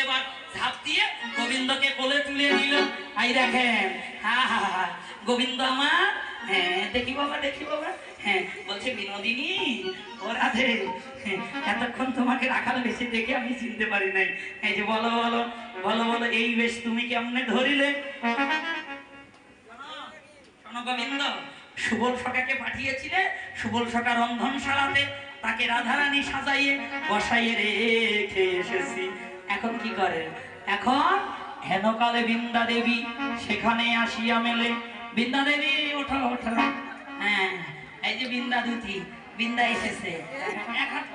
এবার ঝাঁপ দিয়ে গোবিন্দকে কোলে তুলে নিল আই দেখেন গোবিন্দ আমার। হ্যাঁ দেখি বাবা দেখি বাবা। হ্যাঁ বলছে বিনোদিনী হ্যাঁ, এতক্ষণ তোমাকে রাখাল বেশি দেখে আমি চিনতে পারি নাই। এই যে বলো বলো বলো বলো এই বেশ তুমি কেমনে ধরিলে? শোনো গোবিন্দ সুবল সকাকে পাঠিয়েছিলে সুবল সকা তাকে রাধারানী সাজাইয়ে, বসাইয়ে রেখে এসেছি। এখন কি করে? এখন হেনকালে বৃন্দা দেবী সেখানে আসিয়া মেলে। বৃন্দা দেবী ওঠো ওঠো। হ্যাঁ এই যে বৃন্দা দুতি বৃন্দা এসেছে। এক হাত।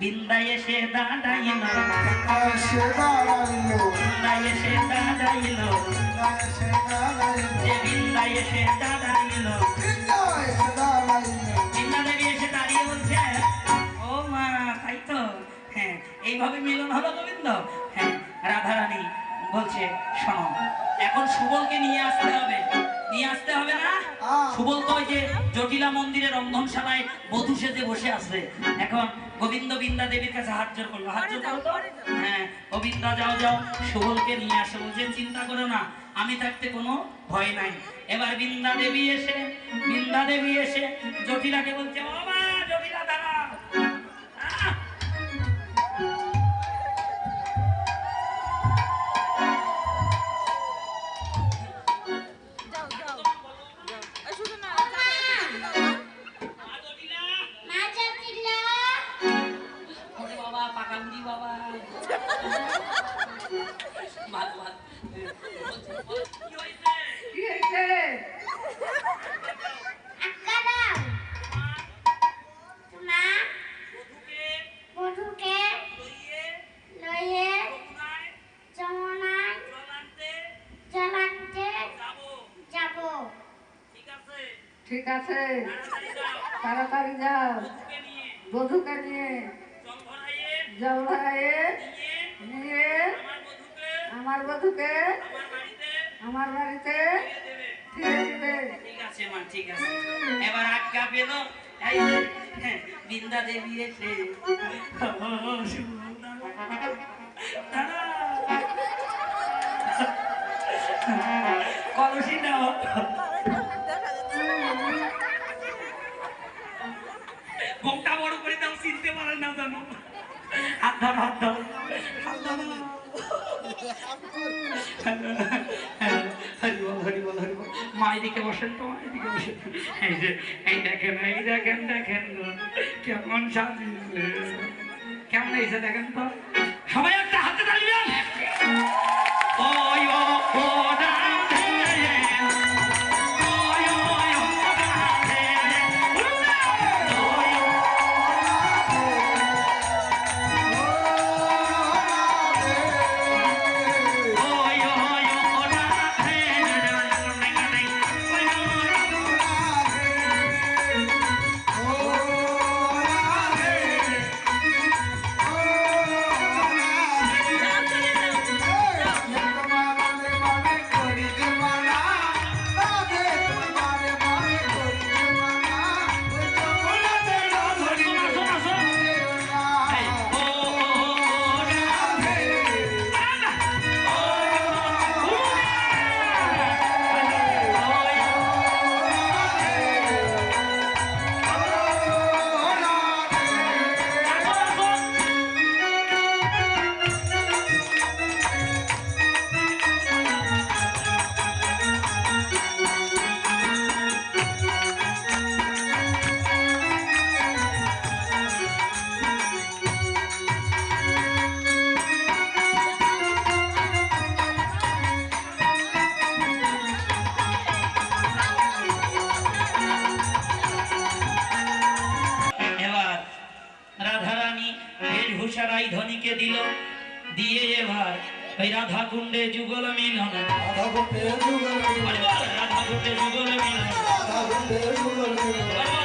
বৃন্দা এসে দাঁড়াইল। বৃন্দা এসে দাঁড়াইল। বৃন্দা এসে দাঁড়াইলো। এইভাবে মিলন হলো গোবিন্দ হ্যাঁ রাধারানী বলছে শোনো এখন সুবলকে নিয়ে আসতে হবে। নিয়ে আসতে হবে না? সুবল তো যে জটিলা মন্দিরে রন্ধনশালায় বধূ সেজে বসে আছে। এখন গোবিন্দ বৃন্দা দেবীর কাছে হাত জোর করল। হাত জোর করো হ্যাঁ গোবিন্দা যাও যাও সুবলকে নিয়ে আসো। বলছে চিন্তা করো না আমি থাকতে কোনো ভয় নাই। এবার বৃন্দা দেবী এসে বৃন্দা দেবী এসে জটিলাকে বলছে ও বাবা বাবা। ভালো ভালো কি হয়েছে? কি হয়েছে? বধূকে বধূকে ঠিক আছে? ঠিক আছে। তাড়াতাড়ি যাও। তাড়াতাড়ি নিয়ে। নিয়ে। আমার বধূকে। আমার বাড়িতে। ঠিক আছে মা ঠিক আছে। এবার আজ্ঞা পেল। হ্যাঁ, বৃন্দা দেবী এসে। কলসি নাও। দেখা বড় করে দাও চিনতে পারে না জানো হাত ধর হাত তো এই যে, এই দেখেন এই দেখেন দেখেন কেমন কেমন হয়েছে দেখেন তো? সবাই একটা হাতে তালিবেন বেশভূষারাই ধনীকে দিল। দিয়ে এবার ওই রাধা কুণ্ডে যুগল মিলন। বল বল, রাধা কুণ্ডে যুগল মিলন। কুণ্ডে যুগল ভরে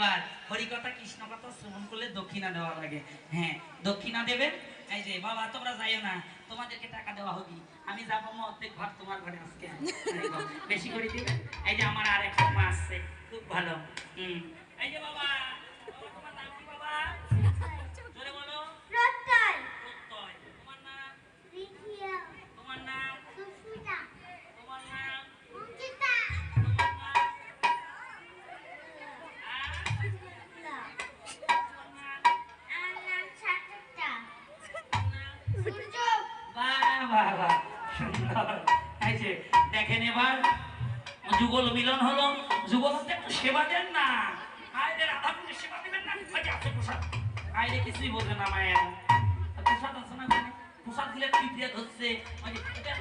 এবার হরিকথা কৃষ্ণ কথা শ্রবণ করলে দক্ষিণা দেওয়া লাগে। হ্যাঁ দক্ষিণা দেবেন এই যে বাবা তোমরা যাইও না তোমাদেরকে টাকা দেওয়া হবে। আমি যাব অর্ধেক ঘর তোমার ঘরে আজকে। বেশি করে দিবেন? এই যে আমার আর একটা মা আসছে খুব ভালো। হুম এই যে বাবা, দেখেন এবার যুগল মিলন হলো যুগল একটু সেবা দেন না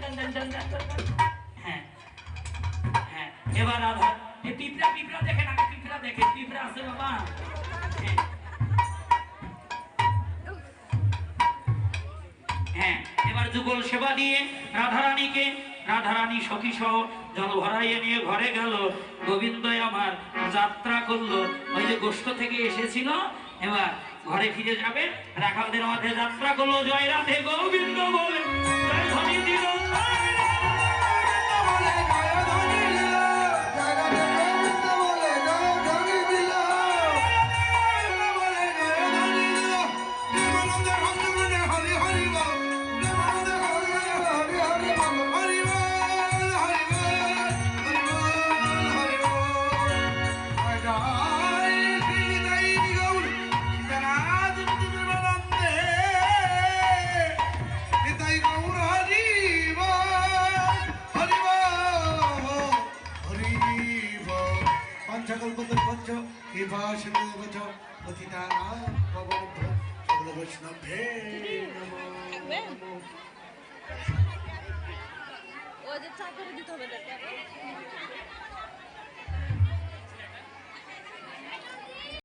না না না। হ্যাঁ হ্যাঁ এবার পিঁপড়া পিঁপড়া দেখেন আগে পিঁপড়া দেখে পিঁপড়া আছে বাবা যুগল সেবা দিয়ে রাধারানীকে, রাধারানী সখী সহ জল ভরাইয়ে নিয়ে ঘরে গেল। গোবিন্দ আমার যাত্রা করল। ওই যে গোষ্ঠ থেকে এসেছিল, এবার ঘরে ফিরে যাবে। রাখালদের মাঝে যাত্রা করল। জয় রাধে গোবিন্দ বলে। দিল ভগবন্ত সকল বৈষ্ণবে নমো নমো ওই যে চা দিতে হবে